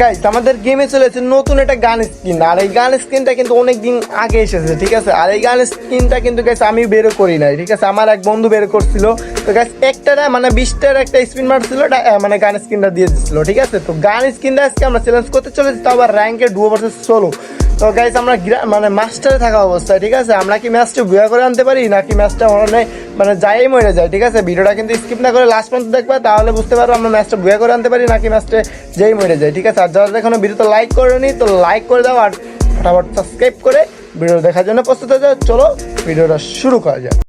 Guys আমাদের গেমে চলেছে নতুন একটা গান স্কিন আর এই গান স্কিনটা কিন্তু অনেক দিন আগে এসেছে, ঠিক আছে? আর এই গান স্কিনটা কিন্তু গাইস আমি বের করি নাই, ঠিক আছে? আমার এক বন্ধু বের করছিল। তো গাইস একটা না মানে বিশটার একটা স্পিন মারছিল মানে গান স্কিনটা দিয়ে দিচ্ছিল ঠিক আছে? তো গান স্কিনটা আজকে আমরা চ্যালেঞ্জ করতে চলেছি তো আবার র্যাঙ্কে ডুয়ো ভার্সেস সোলো তো গাইজ আমরা মানে মাস্টারে থাকা অবস্থায়, ঠিক আছে? আমরা কি ম্যাচটা বুয়া করে আনতে পারি, নাকি ম্যাচটা মানে মানে যাই মরে যায়, ঠিক আছে? ভিডিওটা কিন্তু স্কিপ না করে লাস্ট পর্যন্ত দেখবা, তাহলে বুঝতে পারব আমরা ম্যাচটা বুয়া করে আনতে পারি, নাকি ম্যাচটা যেই মরে যায়, ঠিক আছে? আর যারা এখনও ভিডিওতে লাইক করেনি, তো লাইক করে দাও, আর ফটাফট সাবস্ক্রাইব করে ভিডিও দেখার জন্য প্রস্তুত হয়ে যাও। চলো ভিডিওটা শুরু করা যাক।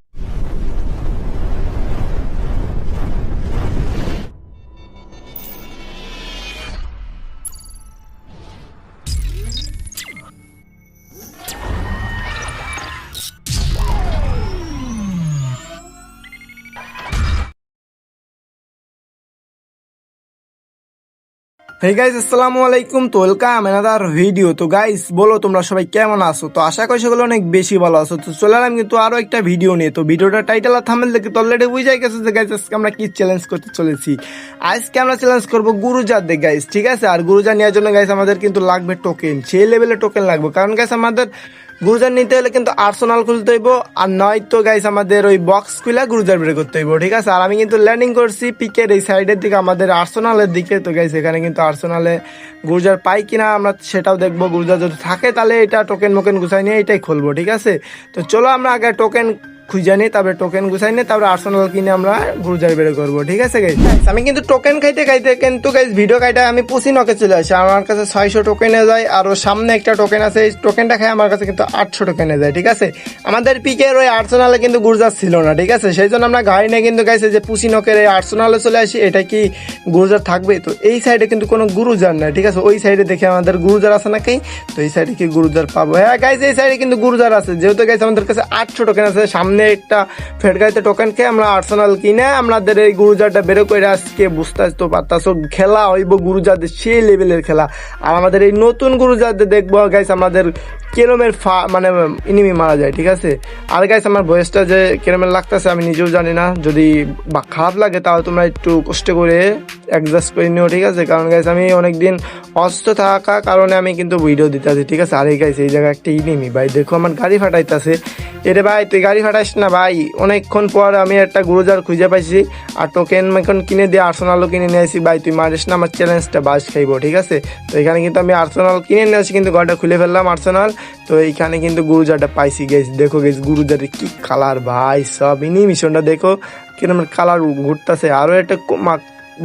হে গাইস আসসালামু আলাইকুম। তো ওয়েলকাম এনাদার ভিডিও তো গাইস বলো তোমরা সবাই কেমন আছো? তো আশা করি সেগুলো অনেক বেশি ভালো আছো। তো চলে এলাম কিন্তু আরও একটা ভিডিও নিয়ে। তো ভিডিওটা টাইটেল আর থামেল দেখে তো অলরেডি বুঝে গেছে যে গাইস আজকে আমরা কি চ্যালেঞ্জ করতে চলেছি। আজকে আমরা চ্যালেঞ্জ করব গুরুজার দেখ গাইস ঠিক আছে? আর গুরুজা নেওয়ার জন্য গাইস আমাদের কিন্তু লাগবে টোকেন সেই লেভেলে টোকেন লাগবে। কারণ গাইস আমাদের গুরুজার নিতে হলে কিন্তু আর্সোনাল খুলতে হইব, আর নয়তো গাইস আমাদের ওই বক্স খুলে গুরুজার বের করতে হইব, ঠিক আছে? আর আমি কিন্তু ল্যান্ডিং করছি পিকের এই সাইডের দিকে, আমাদের আর্সোনালের দিকে। তো গাইস এখানে কিন্তু আর্সোনালে গুরুজার পাই কিনা আমরা সেটাও দেখব। গুরুজার যদি থাকে তাহলে এটা টোকেন মোকেন গুছাই নিয়ে এটাই খুলবো, ঠিক আছে? তো চলো আমরা আগে টোকেন খুঁজে নিই তারপরে টোকেন গুছাই নিই তারপরে আর্সেনাল কিনে আমরা গুরুজার বের করব, ঠিক আছে গাইস আমি কিন্তু টোকেন খাইতে খাইতে কিন্তু গাইস ভিডিও খাইতে আমি পুষি নকে চলে আসি। আমার কাছে ছয়শো টোকেনে যায়, আর সামনে একটা টোকেন আছে, এই টোকেনটা খাই আমার কাছে কিন্তু আটশো টোকেনে যায়, ঠিক আছে? আমাদের পিকের ওই আর্সেনালে কিন্তু গুরুজার ছিল না, ঠিক আছে? সেই জন্য আমরা গাড়ি নিয়ে কিন্তু গাইছে যে পুষি নকের এই আর্সেনালে চলে আসি, এটা কি গুরুজার থাকবে? তো এই সাইডে কিন্তু কোনো গুরুজার নাই, ঠিক আছে? ওই সাইডে দেখে আমাদের গুরুজার আছে নাকি? তো এই সাইডে কি গুরুজার পাবো? হ্যাঁ গাইছে এই সাইডে কিন্তু গুরুজার আছে। যেহেতু গাইছে আমাদের কাছে আটশো টোকেন আছে, সামনে একটা ফেডগাইতে টোকেন খেয়ে আমরা আর্সেনাল কিনে আমাদের এই গুরুজারটা বেরো করে আজকে বুঝতে তো পারতাছো। খেলা হইব গুরুজাদের সেই লেভেলের খেলা। আর আমাদের এই নতুন গুরুজাদের দেখব গাইস আমাদের কেরমের ফা মানে ইনিমি মারা যায়, ঠিক আছে? আর গাইস আমার বয়সটা যে কেরমের লাগতেছে, আমি নিজেও জানি না। যদি বা খারাপ লাগে তাহলে তোমরা একটু কষ্ট করে অ্যাডজাস্ট করে নিও, ঠিক আছে? কারণ গাইস আমি অনেকদিন অস্ত থাকা কারণে আমি কিন্তু ভিডিও দিতে আছি ঠিক আছে? আর এই গাইস এই জায়গায় একটা ইনিমি, ভাই, দেখো আমার গাড়ি ফাটাইতেছে। এরে ভাই, তুই গাড়ি ফাটাইস না, ভাই? অনেকক্ষণ পর আমি একটা গুরুজার খুঁজে পাইছি, আর টোকেন মেকন কিনে দিয়ে আর্সোনালও কিনে নিয়ে আসি। ভাই, তুই মারিস না, আমার চ্যালেঞ্জটা বাস খাইবো, ঠিক আছে? তো এখানে কিন্তু আমি আর্সোনাল কিনে নিয়ে আসি, কিন্তু ঘরটা খুলে ফেললাম আর্সেনাল তো এইখানে কিন্তু গুরুজারটা পাইছি গেছি দেখো গেছি গুরুজারের কি কালার ভাই, সব মিশনটা দেখো। কিরম কালার ঘুরতেছে। আরও একটা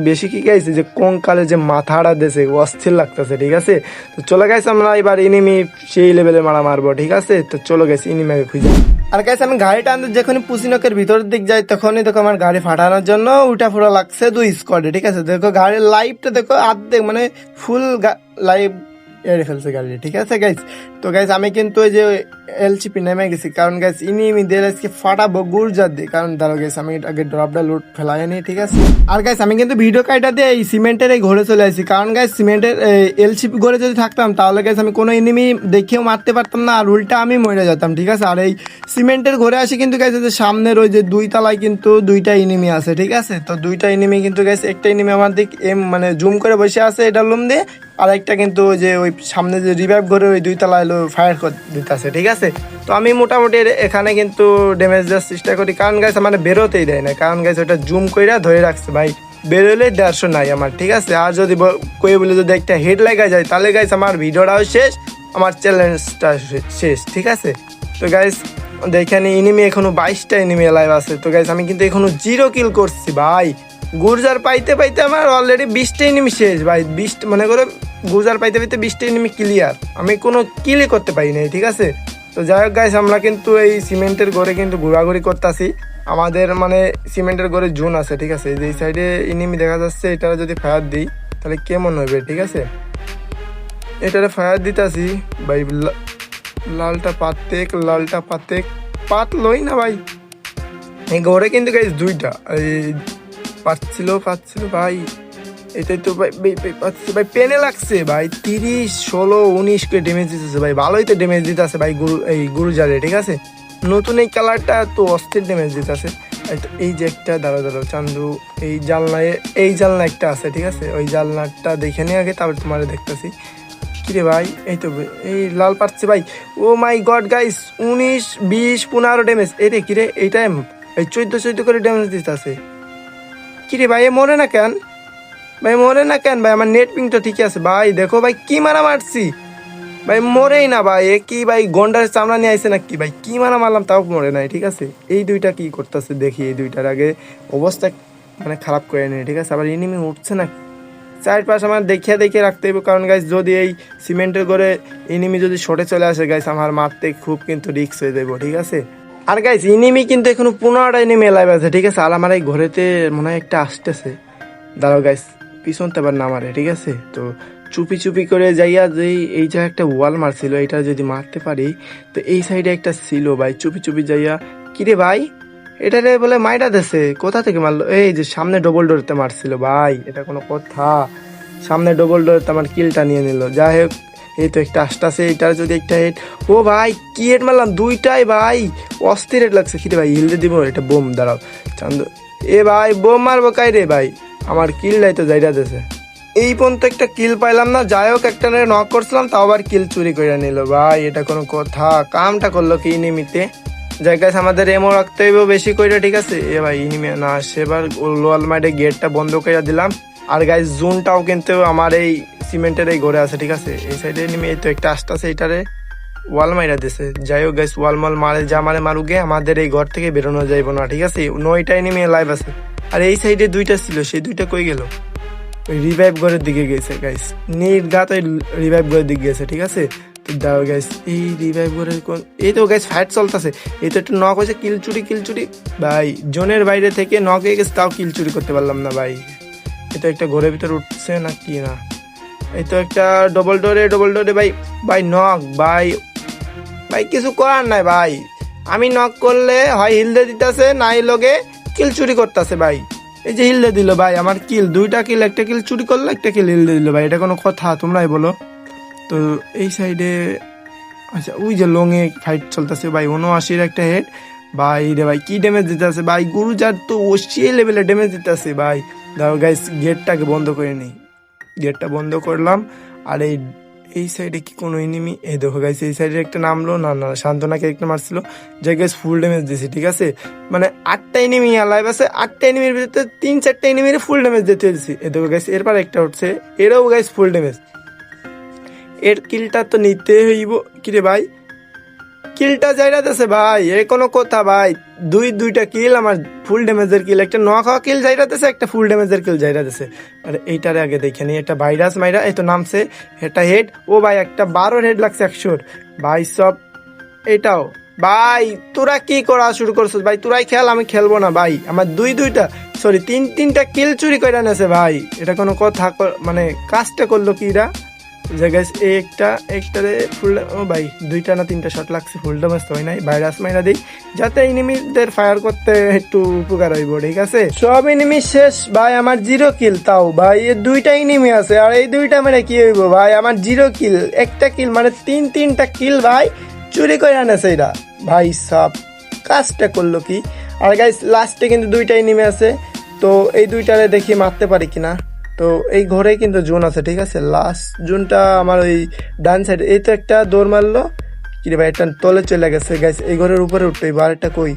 বেশি কি গাইছে যে কোন কালে যে মাথাটা দেশে অস্থির লাগতেছে, ঠিক আছে? তো চলে গেছে আমরা এবার ইনিমি সেই লেভেলে মারা মারবো, ঠিক আছে? তো চলো গেছি ইনিমিকে খুঁজে। আর গাইছে আমি গাড়িটা আনতে যখনই পুসিনকের ভিতরের দিক যাই, তখনই দেখো আমার গাড়ি ফাটানোর জন্য উল্টা ফুটা লাগছে দুই স্কোয়াডে ঠিক আছে? দেখো গাড়ির লাইফটা দেখো আর্ধেক মানে ফুল লাইভ এড়ে ফেলছে গাড়ি ঠিক আছে গাইস তো গাইস আমি কিন্তু ওই যে এলচিপি নেমে গেছি। কারণ গাইস ইনি ইমি দিয়ে আজকে ফাটাবো গুরজার দিয়ে কারণ ধরো গাইস আমি আগে ড্রপটা লোড ফেলাই নি, ঠিক আছে? আর গাইস আমি কিন্তু ভিডিও কাইটা দিয়ে এই সিমেন্টের এই ঘরে চলে আসি কারণ গাইস সিমেন্টের এলচিপি ঘরে যদি থাকতাম, তাহলে গাইস আমি কোনো এনিমি দেখেও মারতে পারতাম না, আর উল্টা আমি মরে যেতাম, ঠিক আছে? আর এই সিমেন্টের ঘরে আসি কিন্তু গাইস যে সামনের ওই যে দুই তলায় কিন্তু দুইটা এনিমি আছে, ঠিক আছে? তো দুইটা এনিমি কিন্তু গাইস একটা এনিমি আমার দিক, এম মানে জুম করে বসে আছে, এটা লুম দিয়ে আর একটা কিন্তু যে ওই সামনে যে রিভাইভ করে ওই দুই তলায় ফায়ার করে দিতেছে, ঠিক আছে? তো আমি মোটামুটি এখানে কিন্তু ড্যামেজ দেওয়ার চেষ্টা করি। কারণ গাছ মানে বেরোতেই দেয় না। কারণ গাছ ওটা জুম করে ধরে রাখছে ভাই। বেরোলে দেড়শো নাই আমার, ঠিক আছে? আর যদি কই বলে যদি একটা হেড লাগা যায়, তাহলে গাইস আমার ভিডিওটাও শেষ, আমার চ্যালেঞ্জটা শেষ, ঠিক আছে? তো গাইস দেখেন ইনিমি এখনও বাইশটা ইনিমি লাইভ আছে। তো গাইস আমি কিন্তু এখনও জিরো কিল করছি ভাই। গুর্জার পাইতে পাইতে আমার অলরেডি বিশটা এনিমি শেষ, ভাই। বিশ মনে করো, গুর্জার পাইতে পাইতে বিশটা এনিমি ক্লিয়ার আমি কোনো কিলই করতে পারি নাই, ঠিক আছে? তো যাই হোক গাইস আমরা কিন্তু এই সিমেন্টের ঘরে কিন্তু ঘোরাঘুরি করতেছি। আমাদের মানে সিমেন্টের ঘরে জুন আছে, ঠিক আছে? এই সাইডে ইনিমি দেখা যাচ্ছে এটা যদি ফায়ার দিই, তাহলে কেমন হবে ঠিক আছে? এটারে ফায়ার দিতাছি, ভাই লালটা পাতেক লালটা পাতেক পাত লই না, ভাই। এই ঘরে কিন্তু গাইস দুইটা। এই পাচ্ছিল পাচ্ছিল, ভাই। এটাই তো ভাই, ভাই- পেনে লাগছে, ভাই। তিরিশ, ষোলো, উনিশ করে ড্যামেজ দিতেছে, ভাই। ভালোই তো ড্যামেজ দিতেছে, ভাই, গুরু, এই গুরুজারে ঠিক আছে? নতুন এই কালারটা তো অস্থির ড্যামেজ দিতেছে। এই যে একটা দাঁড়া দাঁড়াও, চান্দু, এই জানলায় এই জানলা একটা আছে, ঠিক আছে? ওই জানলাটা দেখে নিয়ে আগে তারপর তোমার দেখতেছি। কিরে ভাই, এই তো, এই লাল পাচ্ছে, ভাই। ও মাই গড গাইস উনিশ, বিশ, পনেরো ড্যামেজ এই রে কিরে, এই টাইম এই চোদ্দ চোদ্দ করে ড্যামেজ দিতেছে। কিরে ভাই, এ মরে না কেন? ভাই, মরে না কেন? ভাই, আমার নেট পিং তো ঠিকই আছে। ভাই, দেখো ভাই, কি মারা মারছি? ভাই, মরেই না ভাই, এ কি ভাই গন্ডার চামড়া নিয়ে আইছে না কি ভাই, কি মারা মারলাম তাও মরে নাই, ঠিক আছে? এই দুইটা কি করতেছে দেখি, এই দুইটার আগে অবস্থা মানে খারাপ করে নেই, ঠিক আছে? আবার এনিমি উঠছে না চারপাশ আমার দেখিয়ে দেখিয়ে রাখতে হবে কারণ গাইস যদি এই সিমেন্টের করে এনিমি যদি সরে চলে আসে গাইস আমার মারতে খুব কিন্তু রিক্স হয়ে যাব ঠিক আছে? আর গাইস ইনিমি কিন্তু এখনও পনেরোটা এনিমি লাইভ আছে, ঠিক আছে? আর আমার এই ঘরেতে মনে হয় একটা আসতেছে। দাঁড়াও গাইস পিছনতে আবার না মারে ঠিক আছে? তো চুপি চুপি করে যাইয়া যে এই যে একটা ওয়াল মারছিল, এটা যদি মারতে পারি, তো এই সাইডে একটা ছিল ভাই, চুপি চুপি যাইয়া, কিরে ভাই এটারে বলে মাইটা দেছে, কোথা থেকে মারলো? এই যে সামনে ডবল ডোরতে মারছিল, ভাই, এটা কোনো কথা। সামনে ডবল ডোরতে আমার কিলটা নিয়ে নিল, যাই হোক। এই তো একটা আসতেছে এটার যদি একটা হেড ও ভাই, কি হেড মারলাম? দুইটাই ভাই। অস্থির হেড লাগছে। কিরে ভাই হিলতে দিব এটা বোম, দাঁড়াও। চান্দ এ ভাই, বোম মারবো কাই রে ভাই? আমার কিলটাই তো, যাইরা দেছে। এই পর্যন্ত একটা কিল পাইলাম না। যাই হোক, একটা নক করছিলাম, তাও আবার কিল চুরি করে নিল। ভাই, এটা কোনো কথা। কামটা করল কি নিমিতে যাই জায়গায় আমাদের এমও রাখতে হইব বেশি করে ঠিক আছে? এ ভাই ইনিমে না সেবার লোয়াল মাইডে গেটটা বন্ধ করে দিলাম। আর গাইজ জুনটাও কিন্তু আমার এই সিমেন্টের এই ঘরে আছে, ঠিক আছে? এই সাইডে নিমে এই তো একটা আসতেছে এটারে ওয়াল মাইরা দিছে। যাই হোক গাইস ওয়াল মাল মারে, যা মারে মারুকে আমাদের এই ঘর থেকে বেরোনো যাইব না, ঠিক আছে? নয়টাই নেমে লাইভ আছে। আর এই সাইডে দুইটা ছিল, সেই দুইটা কই গেল? ওই রিভাইভ ঘরের দিকে গেছে গাইস নির্ঘাত ওই রিভাইভ ঘরের দিকে গেছে, ঠিক আছে? তো দাও গাইস এই রিভাইভ ঘরের কোন এই তো গাইস ফাইট চলতেছে। এই তো একটু নক হয়েছে কিল চুরি কিল চুরি ভাই, জোনের বাইরে থেকে নক হয়ে গেছে, তাও কিল চুরি করতে পারলাম না, ভাই। এটা একটা ঘরের ভিতরে উঠছে না কি না? এই তো একটা ডবল ডোরে ডবল ডোরে ভাই ভাই নক ভাই ভাই কিছু করার নাই ভাই। আমি নক করলে হয় হিলদে দিতেছে, নাই লগে কিল চুরি করতেছে ভাই। এই যে হিলদে দিল ভাই, আমার কিল দুইটা কিল একটা কিল চুরি করল, একটা কিল হিলদে দিল ভাই। এটা কোনো কথা, তোমরাই বলো। তো এই সাইডে আচ্ছা ওই যে লংয়ে ফাইট চলতেছে ভাই, উনআশির একটা হেড ভাই রে ভাই, কি ড্যামেজ দিতেছে? ভাই, গুরুজার তো ওসিয়ে লেভেলে ড্যামেজ দিতেছে ভাই। দাও গাইস গেটটাকে বন্ধ করে নেই। গেটটা বন্ধ করলাম, আর এই এই সাইডে কি কোনো এনিমি এই দেখো গাইস এই সাইডে একটা নামলো, না না, শান্তনাকে একটা মারছিল। যে গাইস ফুল ড্যামেজ দিয়েছে, ঠিক আছে? মানে আটটা এনিমি লাইভ আছে, আটটা এনিমির ভিতরে তিন, চারটা এনিমির ফুল ড্যামেজ দিতে দিয়েছি এই দেখো গাইস এরপর একটা উঠছে এরাও গাইস ফুল ড্যামেজ এর কিলটা তো নিতে হইব। কিরে ভাই? কিলটা যাইরা দেছে ভাই এ কোনো কথা ভাই। দুই, দুইটা কিল আমার ফুল ড্যামেজের কিল, একটা নক হওয়া কিল যাইরা দেছে, একটা ফুল ড্যামেজের কিল যাইরা দেছে। আর এইটারে আগে দেখে নি এটা ভাইরাস মাইরা, এই তো নামছে এটা হেড ও ভাই, একটা বারোর হেড লাগছে, একশোর। ভাই, সব এটাও। ভাই, তোরা কি করা শুরু করছিস? ভাই, তোরাই খেল, আমি খেলব না, ভাই। আমার দুই, দুইটা সরি তিন, তিনটা কিল চুরি করে নেছে, ভাই। এটা কোনো কথা কর- মানে কাজটা করল কি এরা যে গাইস একটা, একটারে ফুল ও ভাই, দুইটা না তিনটা শট লাগছে ফুল ড্যামেজ হয় নাই ভাইরাস মাইরা দিই, যাতে এনিমিদের ফায়ার করতে একটু উপকার হইব, ঠিক আছে? সব এনিমি শেষ, ভাই, আমার জিরো কিল তাও, ভাই এই দুইটা এনিমি আছে, আর এই দুইটা মানে কি হইব, ভাই, আমার জিরো কিল একটা কিল মানে তিন, তিনটা কিল ভাই, চুরি করে আনেছে এরা। ভাই সব কাজটা করল কি? আর গাইস লাস্টে কিন্তু দুইটাই নেমে আছে, তো এই দুইটারে দেখি মারতে পারি কিনা? তো এই ঘরেই কিন্তু জোন আছে, ঠিক আছে? লাস্ট জোনটা আমার ওই ডান সাইড এই তো একটা দৌড় মারলো। কিরে ভাই, একটা তলে চলে গেছে। গাইস এই ঘরের উপরে উঠতে আর একটা কই?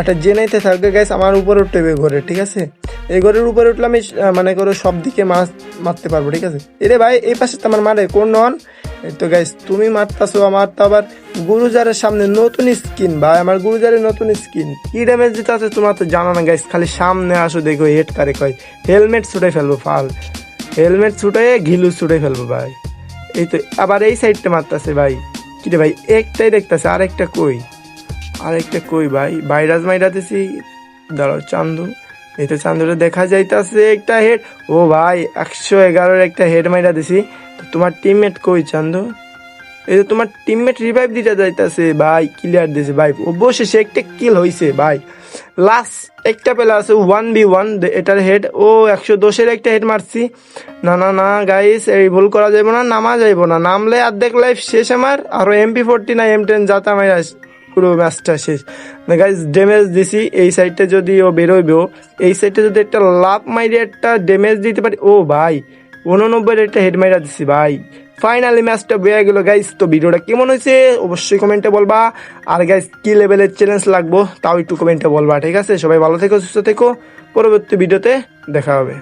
একটা জেনাইতে থাকবে গাইস আমার উপরে উঠতে হবে ঘরে, ঠিক আছে? এই ঘরের উপরে উঠলে আমি মানে করো সব দিকে মাছ মারতে পারব, ঠিক আছে? এরে ভাই, এই পাশে তো আমার মারে কোন নন তো গাইস তুমি মারতাছো, আমার তো আবার গুরুজারের সামনে নতুন স্কিন ভাই, আমার গুরুজারের নতুন স্কিন কি ড্যামেজ দিতে আছে তোমার তো জানা না গাইস খালি সামনে আসো, দেখো হেড কারে কয় হেলমেট ছুটে ফেলব, ফাল। হেলমেট ছুটে ঘিলু ছুটে ফেলব, ভাই। এই তো, আবার এই সাইডটা মারতাছে, ভাই। কি রে ভাই, একটাই দেখতাছে, আরেকটা কই? আরেকটা কই, ভাই? ভাইরাস মাইরা দিছি। দাঁড়াও, চান্দু। তো চান্দুরে দেখা যাইতাছে একটা হেড। ও ভাই, একশো এগারোর একটা হেড মাইরা দিছি। তো তোমার টিমমেট কই চান্দু? এই তো তোমার টিমমেট রিভাইভ দিতে যাইতাছে, ভাই ক্লিয়ার দিছে, ভাই। অবশেষে একটা কিল হইছে, ভাই। লাস্ট একটা পেলা আছে ওয়ান বি ওয়ান এটার হেড ও, একশো দশের একটা হেড মারছি। না না না গাইস এই ভুল করা যাইব না, নামা যাইব না। নামলে অর্ধেক লাইফ শেষ আমার। আরও এমপি ফোরটি না এম টেন যাতে আমার পুরো ম্যাচটা শেষ। গাইজ ড্যামেজ দিছি এই সাইডটা যদি ও বেরোইবেও এই সাইডটা যদি একটা লাভ মাইরে একটা ড্যামেজ দিতে পারি, ও ভাই উননব্বই একটা হেড মাইরা দিছি ভাই। ফাইনালি ম্যাচটা বেয়ে গেল গাইজ তো ভিডিওটা কেমন হয়েছে অবশ্যই কমেন্টে বলবা। আর গাইজ কি লেভেলের চ্যালেঞ্জ লাগবো, তাও একটু কমেন্টে বলবা, ঠিক আছে? সবাই ভালো থেকো, সুস্থ থেকো, পরবর্তী ভিডিওতে দেখা হবে।